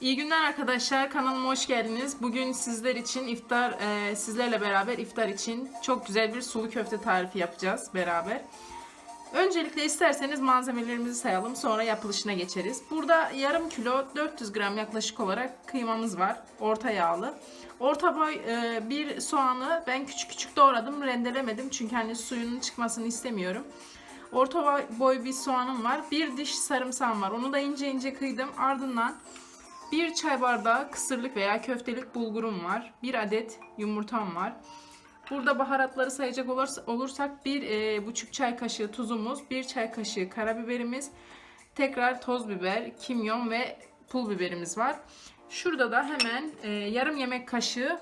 İyi günler arkadaşlar. Kanalıma hoş geldiniz. Bugün sizler için iftar, e, sizlerle beraber iftar için çok güzel bir sulu köfte tarifi yapacağız beraber. Öncelikle isterseniz malzemelerimizi sayalım. Sonra yapılışına geçeriz. Burada yarım kilo 400 gram yaklaşık olarak kıymamız var. Orta yağlı. Orta boy e, bir soğanı ben küçük küçük doğradım. Rendelemedim. Çünkü hani suyunun çıkmasını istemiyorum. Orta boy- bir soğanım var. Bir diş sarımsağım var. Onu da ince ince kıydım. Ardından bir çay bardağı kısırlık veya köftelik bulgurum var. Bir adet yumurtam var. Burada baharatları sayacak olursa- olursak bir e, buçuk çay kaşığı tuzumuz, bir çay kaşığı karabiberimiz, tekrar toz biber, kimyon ve pul biberimiz var. Şurada da hemen e, yarım yemek kaşığı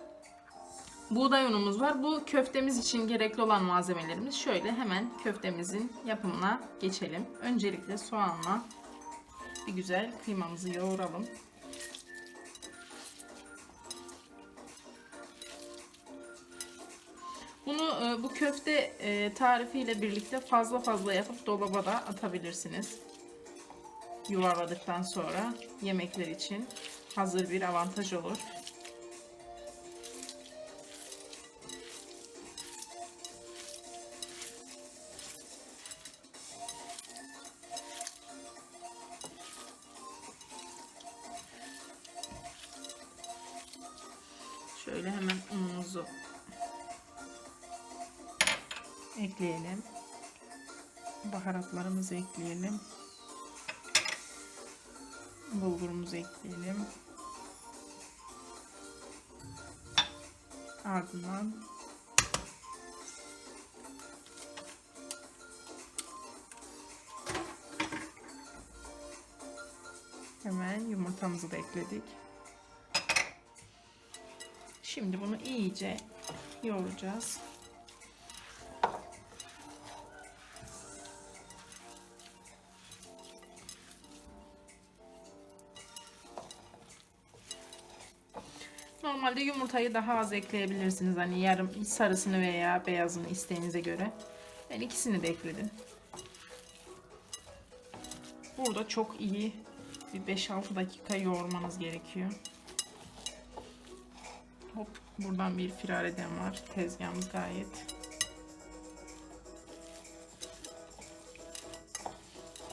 buğday unumuz var. Bu köftemiz için gerekli olan malzemelerimiz. Şöyle hemen köftemizin yapımına geçelim. Öncelikle soğanla bir güzel kıymamızı yoğuralım. Bunu e, bu köfte e, tarifiyle birlikte fazla fazla yapıp dolaba da atabilirsiniz. Yuvarladıktan sonra yemekler için hazır bir avantaj olur. Baharatlarımızı ekleyelim. Bulgurumuzu ekleyelim. Ardından hemen yumurtamızı da ekledik. Şimdi bunu iyice yoğuracağız. Normalde yumurtayı daha az ekleyebilirsiniz. Hani yarım sarısını veya beyazını isteğinize göre. Ben ikisini de ekledim. Burada çok iyi bir 5-6 dakika yoğurmanız gerekiyor. Hop buradan bir firar eden var. Tezgahımız gayet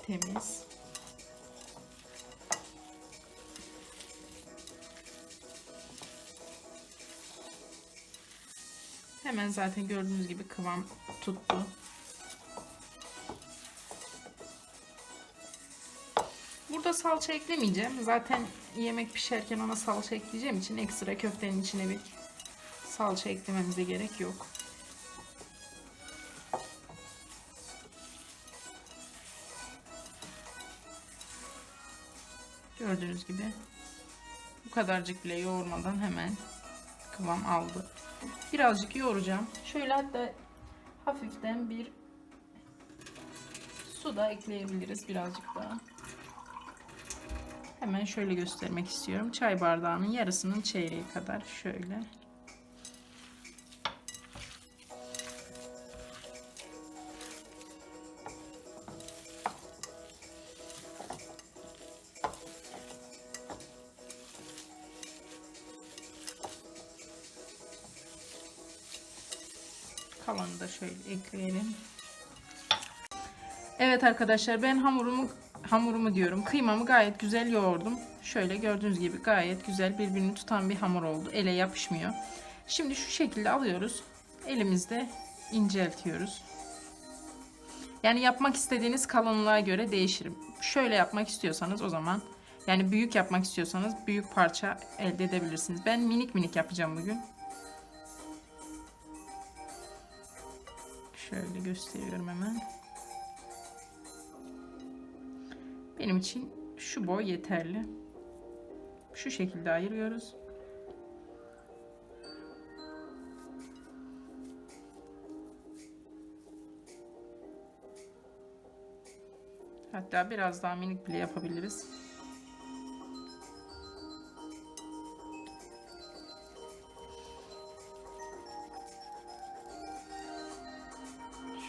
temiz. Hemen zaten gördüğünüz gibi kıvam tuttu. Burada salça eklemeyeceğim. Zaten yemek pişerken ona salça ekleyeceğim için ekstra köftenin içine bir salça eklememize gerek yok. Gördüğünüz gibi bu kadarcık bile yoğurmadan hemen kıvam aldı. Birazcık yoğuracağım. Şöyle hatta hafiften bir su da ekleyebiliriz birazcık daha. Hemen şöyle göstermek istiyorum. Çay bardağının yarısının çeyreği kadar şöyle. Ekleyelim. Evet arkadaşlar ben hamurumu hamurumu diyorum. Kıymamı gayet güzel yoğurdum. Şöyle gördüğünüz gibi gayet güzel birbirini tutan bir hamur oldu. Ele yapışmıyor. Şimdi şu şekilde alıyoruz. Elimizde inceltiyoruz. Yani yapmak istediğiniz kalınlığa göre değişir. Şöyle yapmak istiyorsanız o zaman yani büyük yapmak istiyorsanız büyük parça elde edebilirsiniz. Ben minik minik yapacağım bugün. Şöyle gösteriyorum hemen. Benim için şu boy yeterli. Şu şekilde ayırıyoruz. Hatta biraz daha minik bile yapabiliriz.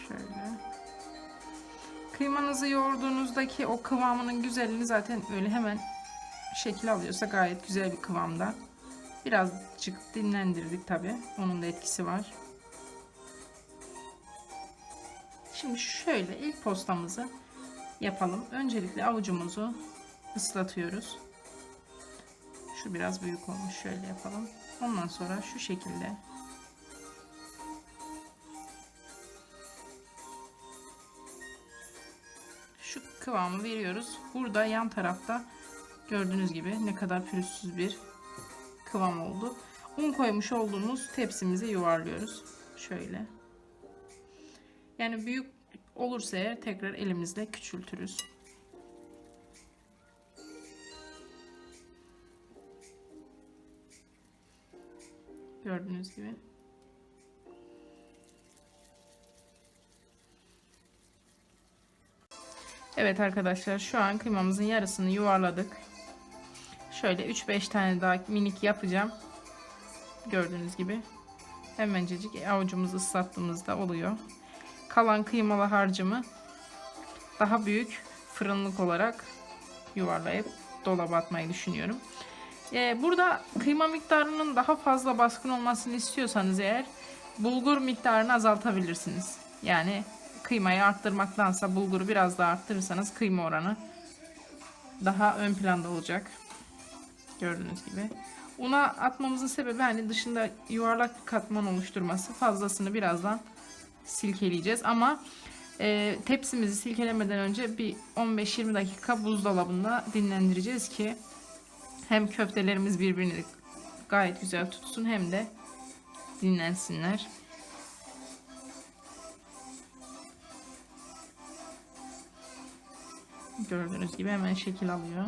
Şöyle. Kıymanızı yoğurduğunuzdaki o kıvamının güzelliğini zaten öyle hemen şekil alıyorsa gayet güzel bir kıvamda. Birazcık dinlendirdik tabi. Onun da etkisi var. Şimdi şöyle ilk postamızı yapalım. Öncelikle avucumuzu ıslatıyoruz. Şu biraz büyük olmuş. Şöyle yapalım. Ondan sonra şu şekilde kıvamı veriyoruz. Burada yan tarafta gördüğünüz gibi ne kadar pürüzsüz bir kıvam oldu. Un koymuş olduğumuz tepsimize yuvarlıyoruz. Şöyle. Yani büyük olursa eğer tekrar elimizle küçültürüz. Gördüğünüz gibi. Evet arkadaşlar şu an kıymamızın yarısını yuvarladık. Şöyle 3-5 tane daha minik yapacağım. Gördüğünüz gibi. Hemencecik avucumuzu ıslattığımızda oluyor. Kalan kıymalı harcımı daha büyük fırınlık olarak yuvarlayıp dolaba atmayı düşünüyorum. Ee, burada kıyma miktarının daha fazla baskın olmasını istiyorsanız eğer bulgur miktarını azaltabilirsiniz. Yani kıymayı arttırmaktansa bulguru biraz daha arttırırsanız kıyma oranı daha ön planda olacak. Gördüğünüz gibi. Una atmamızın sebebi hani dışında yuvarlak bir katman oluşturması. Fazlasını birazdan silkeleyeceğiz ama e, tepsimizi silkelemeden önce bir 15-20 dakika buzdolabında dinlendireceğiz ki hem köftelerimiz birbirini gayet güzel tutsun hem de dinlensinler. Gördüğünüz gibi hemen şekil alıyor.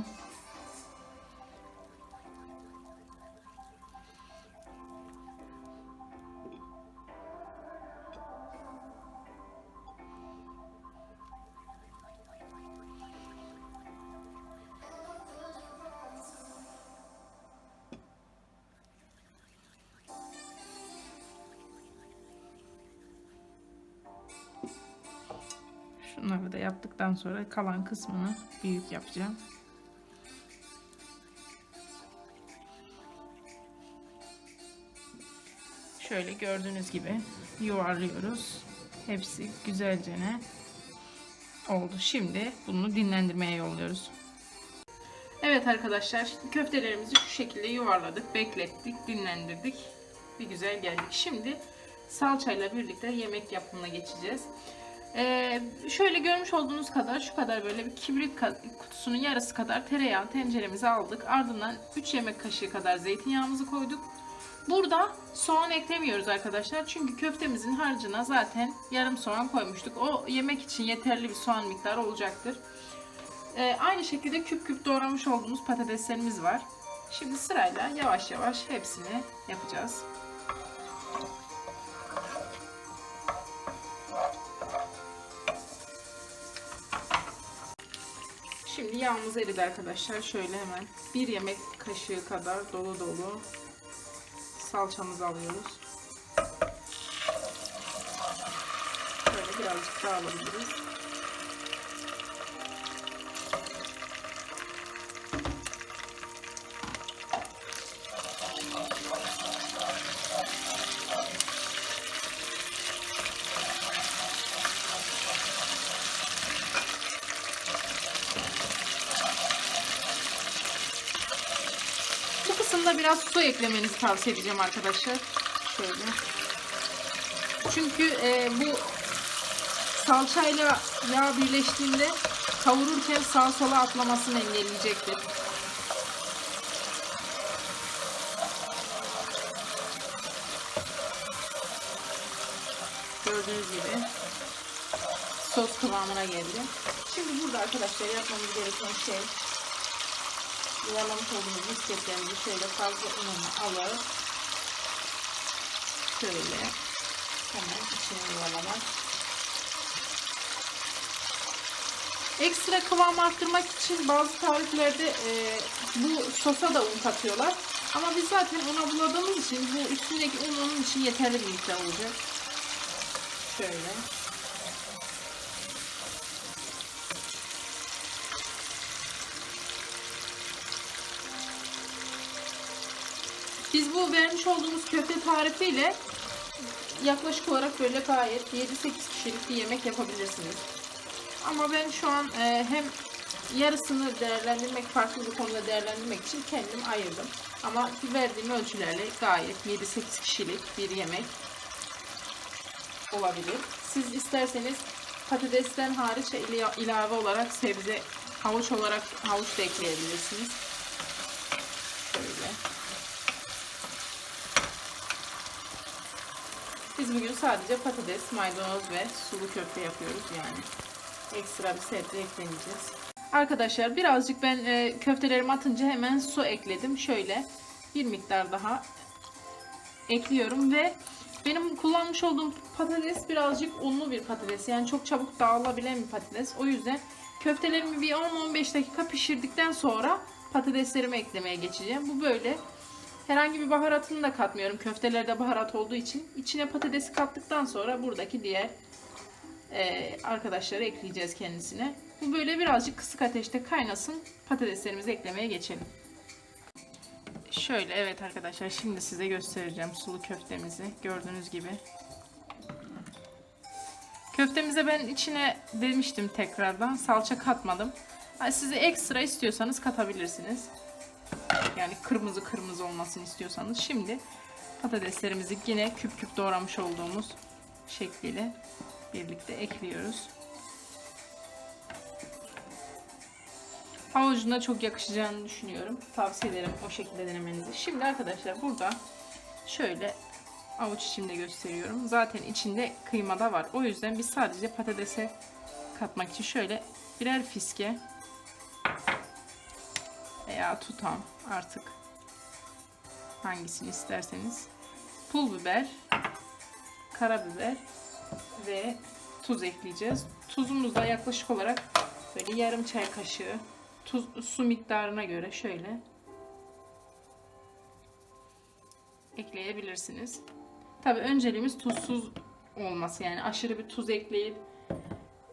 Şunları da yaptıktan sonra kalan kısmını büyük yapacağım. Şöyle gördüğünüz gibi yuvarlıyoruz. Hepsi güzelce ne oldu. Şimdi bunu dinlendirmeye yolluyoruz. Evet arkadaşlar köftelerimizi şu şekilde yuvarladık, beklettik, dinlendirdik. Bir güzel geldik. Şimdi salçayla birlikte yemek yapımına geçeceğiz. Ee, şöyle görmüş olduğunuz kadar şu kadar böyle bir kibrit kutusunun yarısı kadar tereyağı tenceremize aldık. Ardından 3 yemek kaşığı kadar zeytinyağımızı koyduk. Burada soğan eklemiyoruz arkadaşlar. Çünkü köftemizin harcına zaten yarım soğan koymuştuk. O yemek için yeterli bir soğan miktarı olacaktır. Ee, aynı şekilde küp küp doğramış olduğumuz patateslerimiz var. Şimdi sırayla yavaş yavaş hepsini yapacağız. Şimdi yağımız eridi arkadaşlar. Şöyle hemen bir yemek kaşığı kadar dolu dolu salçamızı alıyoruz. Şöyle birazcık daha alabiliriz. Bu kısımda biraz su eklemenizi tavsiye edeceğim arkadaşlar. Şöyle. Çünkü e, bu salçayla yağ birleştiğinde kavururken sağa sola atlamasını engelleyecektir. Gördüğünüz gibi sos kıvamına geldi. Şimdi burada arkadaşlar yapmamız gereken şey yuvarlamış olduğumuz misketlerimizi şöyle fazla ununu alıp şöyle hemen içine yuvarlamak. Ekstra kıvam arttırmak için bazı tariflerde e, bu sosa da un katıyorlar. Ama biz zaten una buladığımız için bu üstündeki un onun için yeterli bir miktar olacak. Şöyle. Biz bu vermiş olduğumuz köfte tarifiyle yaklaşık olarak böyle gayet 7-8 kişilik bir yemek yapabilirsiniz. Ama ben şu an e, hem yarısını değerlendirmek, farklı bir konuda değerlendirmek için kendim ayırdım. Ama verdiğim ölçülerle gayet 7-8 kişilik bir yemek olabilir. Siz isterseniz patatesten hariç ila- ilave olarak sebze, havuç olarak havuç da ekleyebilirsiniz. Şöyle. Biz bugün sadece patates, maydanoz ve sulu köfte yapıyoruz yani. Ekstra bir sebze eklemeyeceğiz. Arkadaşlar birazcık ben e, köftelerimi atınca hemen su ekledim. Şöyle bir miktar daha ekliyorum ve benim kullanmış olduğum patates birazcık unlu bir patates. Yani çok çabuk dağılabilen bir patates. O yüzden köftelerimi bir 10-15 dakika pişirdikten sonra patateslerimi eklemeye geçeceğim. Bu böyle. Herhangi bir baharatını da katmıyorum. Köftelerde baharat olduğu için. içine patatesi kattıktan sonra buradaki diğer e, arkadaşları ekleyeceğiz kendisine. Bu böyle birazcık kısık ateşte kaynasın. Patateslerimizi eklemeye geçelim. Şöyle evet arkadaşlar şimdi size göstereceğim sulu köftemizi. Gördüğünüz gibi. Köftemize ben içine demiştim tekrardan salça katmadım. Size ekstra istiyorsanız katabilirsiniz. Yani kırmızı kırmızı olmasını istiyorsanız. Şimdi patateslerimizi yine küp küp doğramış olduğumuz şekliyle birlikte ekliyoruz. Havucuna çok yakışacağını düşünüyorum. Tavsiye ederim o şekilde denemenizi. Şimdi arkadaşlar burada şöyle avuç içinde gösteriyorum. Zaten içinde kıyma da var. O yüzden biz sadece patatese katmak için şöyle birer fiske veya tutam artık hangisini isterseniz pul biber, karabiber ve tuz ekleyeceğiz. Tuzumuz da yaklaşık olarak böyle yarım çay kaşığı tuz su miktarına göre şöyle ekleyebilirsiniz. Tabi önceliğimiz tuzsuz olması yani aşırı bir tuz ekleyip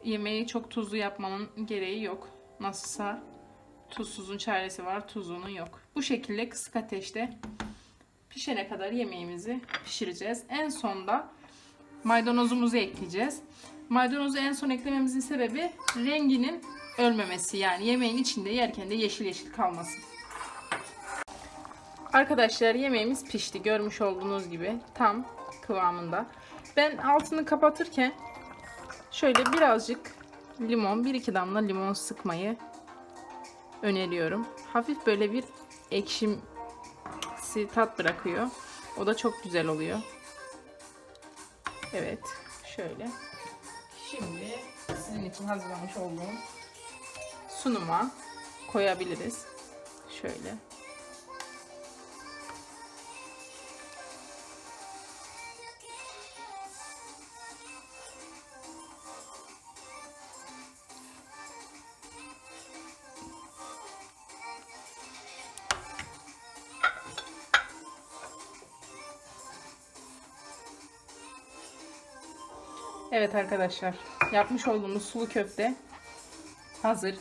yemeği çok tuzlu yapmanın gereği yok. Nasılsa tuzsuzun çaresi var, tuzunun yok. Bu şekilde kısık ateşte pişene kadar yemeğimizi pişireceğiz. En sonda maydanozumuzu ekleyeceğiz. Maydanozu en son eklememizin sebebi renginin ölmemesi. Yani yemeğin içinde yerken de yeşil yeşil kalması. Arkadaşlar yemeğimiz pişti. Görmüş olduğunuz gibi tam kıvamında. Ben altını kapatırken şöyle birazcık limon, bir iki damla limon sıkmayı öneriyorum. Hafif böyle bir ekşimsi tat bırakıyor. O da çok güzel oluyor. Evet, şöyle. Şimdi sizin için hazırlamış olduğum sunuma koyabiliriz. Şöyle. Evet arkadaşlar yapmış olduğumuz sulu köfte hazır.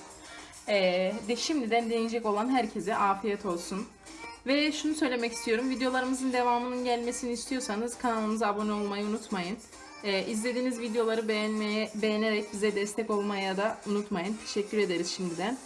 Ee, de şimdiden deneyecek olan herkese afiyet olsun. Ve şunu söylemek istiyorum. Videolarımızın devamının gelmesini istiyorsanız kanalımıza abone olmayı unutmayın. Ee, izlediğiniz videoları beğenmeye, beğenerek bize destek olmaya da unutmayın. Teşekkür ederiz şimdiden.